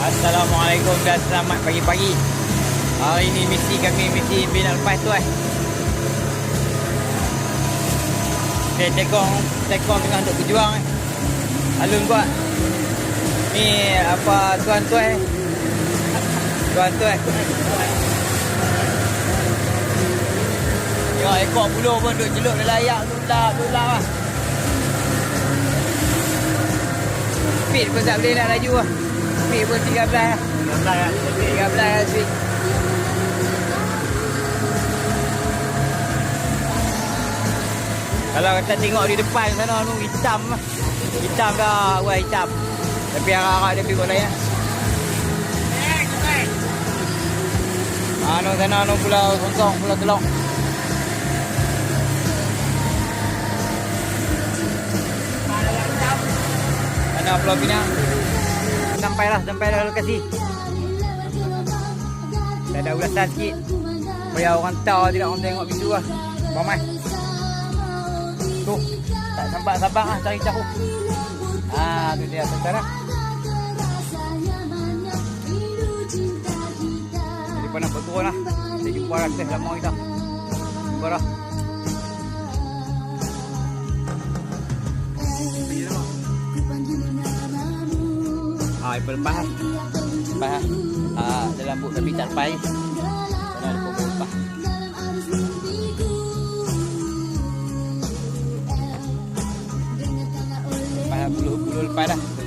Assalamualaikum dan selamat pagi-pagi. Hari ini misi kami misi bina lepas tu eh. Okay, tekong Tekong tengah duk berjuang eh. Alun buat Ni apa tuan tu eh. Tuan tu eh. Tengok ekor buluh pun duk jeluk dalam ayak Lulap, lulap lah Speed pun tak boleh nak laju lah Pun 13 lah 13 lah. 13 lah speed Kalau kita tengok di depan sana tu hitam. Hitam dah, wah hitam. Tapi arah-arah dia pergi lain lah Anu sana anu pulau Sontong, pulau Telong Mana pulau Pinang Sampailah, sampailah lokasi Dah ada ulasan sikit. Biar orang tahu tidak orang tengok video lah. Bang Mai Tu Tak sabar-sabar lah cari tahu Ah tu dia tuan lah. Jadi pernah berturun lah. Kita jumpa lah Kita lama kita. Jumpa lah Ah, Ipal lepas lah. Lepas lah. Ah, Dalam buk tapi tak lepas Kena ada pokok lepas. Lepas lah bulu-bulu lepas dah